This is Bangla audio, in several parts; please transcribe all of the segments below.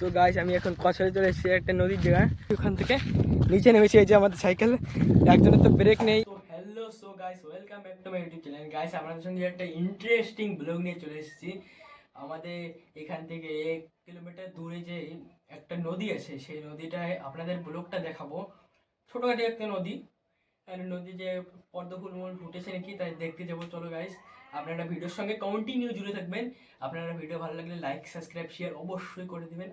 তো গাছ আমি এখন কছলে চলে এসেছি একটা নদীর জায়গায়। ওখান থেকে নিচে নেমেছি এই যে আমাদের সাইকেল। একজনের তো ব্রেক নেই। Hello so guys welcome back to my YouTube channel guys আপনাদের সঙ্গে একটা ইন্টারেস্টিং ব্লগ নিয়ে চলে এসেছি। আমাদের এখান থেকে এক কিলোমিটার দূরে যে একটা নদী আছে, সেই নদীটায় আপনাদের ব্লগটা দেখাবো। ছোটোখাটো একটা নদী। নদী যে পদ্ম ফুল মূল ফুটেছে নাকি, তাই দেখতে যাব। চলো গাইস আপনারা ভিডিওর সঙ্গে কন্টিনিউ জুড়ে থাকবেন। আপনারা ভিডিও ভালো লাগলে লাইক সাবস্ক্রাইব শেয়ার অবশ্যই করে দেবেন।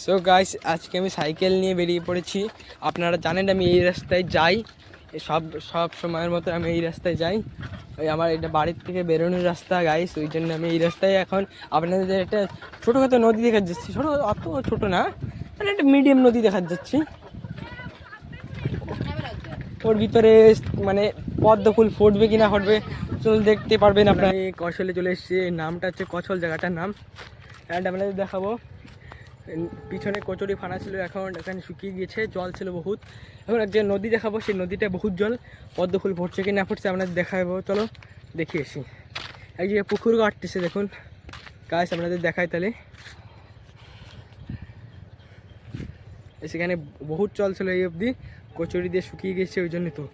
সো গাইস আজকে আমি সাইকেল নিয়ে বেরিয়ে পড়েছি। আপনারা জানেন আমি এই রাস্তায় যাই। সব সব সময়ের মতো আমি এই রাস্তায় যাই। ওই আমার এটা বাড়ির থেকে বেরোনোর রাস্তা গাইস ওই জন্য আমি এই রাস্তায় এখন আপনাদের একটা ছোটোখাটো নদী দেখা যাচ্ছি। ছোটো, অত ছোটো না মানে একটা মিডিয়াম নদী দেখা যাচ্ছি। ওর ভিতরে মানে পদ্ম ফুল ফুটবে কি না ফুটবে চল দেখতে পারবেন আপনারা। এই কছলে চলে এসেছি নামটা হচ্ছে কছল জায়গাটার নাম। অ্যান্ড আপনাদের দেখাবো। পিছনে কচুরি ফানা ছিল, এখন এখানে শুকিয়ে গিয়েছে, জল ছিল বহুত। এখন যে নদী দেখাবো, সেই নদীটা বহুত জল। পদ্ম ফুল ফুটছে কি না ফুটছে আপনাদের দেখাবো। চলো, দেখে এসি এক জায়গায় পুকুর কাটতেছে, দেখুন। গাছ আপনাদের দেখায় তাহলে। সেখানে বহুত জল ছিল এই অবধি। কচুরি দিয়ে শুকিয়ে গেছে ওই জন্য তো।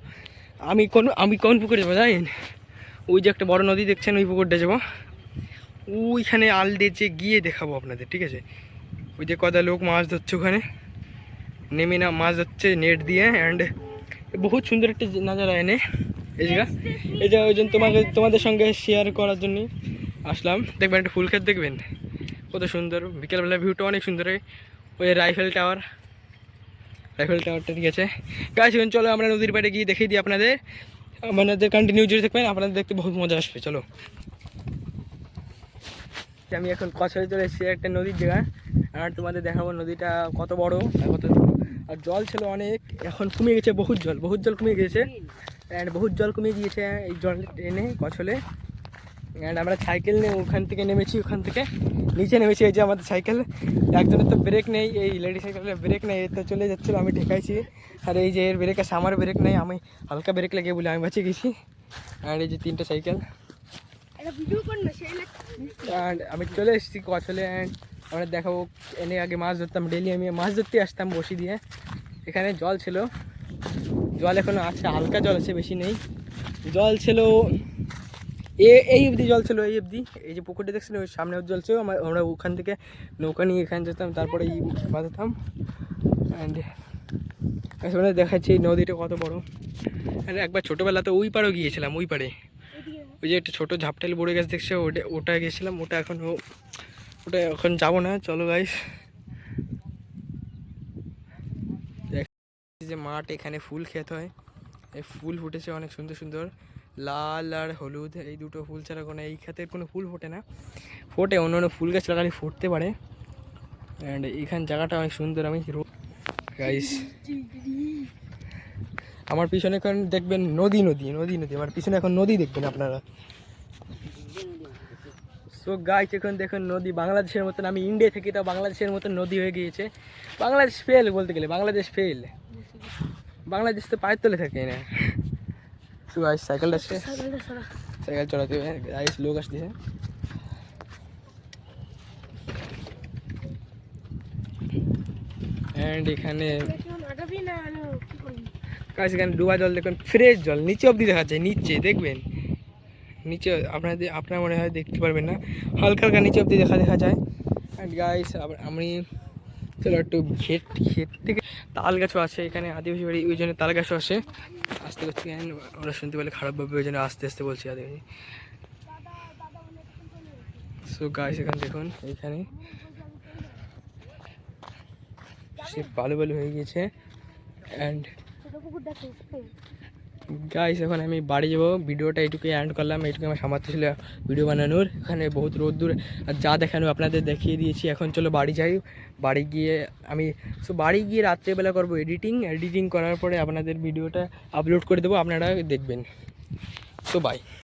আমি কোন আমি কোন পুকুরে যাব, জানেন? ওই যে একটা বড় নদী দেখছেন, ওই পুকুরটা যাব। ওইখানে আল দিয়েছে গিয়ে দেখাবো আপনাদের, ঠিক আছে? ওই যে কটা লোক মাছ ধরছে ওখানে। নেমে না, মাছ ধরছে, নেট দিয়ে অ্যান্ড বহুত সুন্দর একটা নাজারা এনে। এই জায়গা। এই জায়গা ওই জন্য তোমাকে, তোমাদের সঙ্গে শেয়ার করার জন্য আসলাম। দেখবেন একটা ফুল ক্ষেত দেখবেন। কত সুন্দর। বিকেলবেলা ভিউটা অনেক সুন্দর। ওই রাইফেল টাওয়ার রাইফেল টাওয়ারটা ঠিক আছে গাছ এখন চলো আমরা নদীর পাড়ে গিয়ে দেখিয়ে দিই আপনাদের। আপনাদের কন্টিনিউ জুড়ে থাকবেন আপনাদের দেখতে বহুত মজা আসবে। চলো। আমি এখন কছলে চলে এসেছি একটা নদীর জায়গায়। আর তোমাদের দেখাবো নদীটা কত বড় আর কত আর জল ছিল অনেক, এখন কমে গেছে বহুত জল বহুত জল কমে গিয়েছে অ্যান্ড বহুত জল কমে গিয়েছে এই জল এনে কছলে অ্যান্ড আমরা সাইকেল নিয়ে ওখান থেকে নেমেছি, ওখান থেকে নিচে নেমেছি। এই যে আমাদের সাইকেল একজনের তো ব্রেক নেই, এই লেডি সাইকেলের ব্রেক নেই, এ তো চলে যাচ্ছিল, আমি ঠেকাইছি। আর এই যে এর ব্রেক আছে, আমার ব্রেক নেই, আমি হালকা ব্রেক লাগিয়ে বলে আমি বাঁচিয়ে গেছি। আর এই যে তিনটে সাইকেল অ্যান্ড আমি চলে এসেছি কচলে অ্যান্ড আমরা দেখাবো এনে আগে মাছ ধরতাম ডেলি আমি মাছ ধরতে আসতাম বসি দিয়ে। এখানে জল ছিল। জল এখনও আছে, হালকা জল আছে, বেশি নেই। জল ছিল, এ, এই অবধি জল ছিল, এই অবধি। এই যে পুকুরটা দেখছেন, ওই সামনে জল ছিল। আমরা আমরা ওখান থেকে নৌকা নিয়ে এখানে যেতাম, তারপরে এই বাঁধাতাম অ্যান্ড দেখাচ্ছি এই নদীটা কত বড়। আর একবার ছোটোবেলাতে ওই পাড়েও গিয়েছিলাম, ওই পাড়ে। ওই যে একটা ছোটো ঝাপটালি বড়ে গাছ, দেখছে? ওটা ওটা গেছিলাম, ওটা এখন ওটা এখন যাব না, চলো গাইস যে মাঠ এখানে ফুল খেতে হয়। এই ফুল ফুটেছে অনেক সুন্দর সুন্দর। লাল আর হলুদ, এই দুটো ফুল ছাড়া কোনো এই ক্ষেতের কোনো ফুল ফোটে না। ফোটে, অন্য অন্য ফুল গাছ লাগালে ফুটতে পারে। অ্যান্ড এখান জায়গাটা অনেক সুন্দর, আমি রোড গাইস আমার পিছনে এখন দেখবেন নদী নদী নদী নদী। আমার পিছনে এখন নদী দেখবেন আপনারা। সো গাইস এখন দেখুন নদী বাংলাদেশের মতন আমি ইন্ডিয়া থেকে তো বাংলাদেশের মতন নদী হয়ে গিয়েছে। বাংলাদেশ ফেল বলতে গেলে বাংলাদেশ ফেল বাংলাদেশ তো পায়ের তলে থাকে না? সো গাইস সাইকেল আসছে সাইকেল চলাতে হবে। গাইস লোক আসতেছে। অ্যান্ড এখানে গাছ এখানে ডুবা জল দেখবেন ফ্রেশ জল, নিচে অবধি দেখা যায় নিচে, দেখবেন? নিচে আপনাদের আপনার মনে হয় দেখতে পারবেন না। হালকা হালকা নিচে অবধি দেখা দেখা যায়। অ্যান্ড গাইস আমি চলো একটু ঘেট ঘেট থেকে তাল গাছও আছে এখানে, আদিবাসী বাড়ি, ওই জন্য তাল গাছও আসে আসতে করছি ওরা শুনতে পেলে খারাপভাবে, ওই জন্য আস্তে আস্তে বলছি আদিবাসী। সো গাইস এখানে দেখুন এইখানে সে বালু বালু হয়ে গিয়েছে। অ্যান্ড গাইস এখন আমি বাড়ি যাব। ভিডিওটা এইটুকুই অ্যান্ড করলাম। এইটুকু আমার সামর্থ্য ছিল ভিডিও বানানোর। এখানে বহুত রোদ্দুর আর যা দেখানো আপনাদের দেখিয়ে দিয়েছি। এখন চলো বাড়ি যাই। বাড়ি গিয়ে আমি সো বাড়ি গিয়ে রাত্রেবেলা করব এডিটিং এডিটিং করার পরে আপনাদের ভিডিওটা আপলোড করে দেবো। আপনারা দেখবেন। So by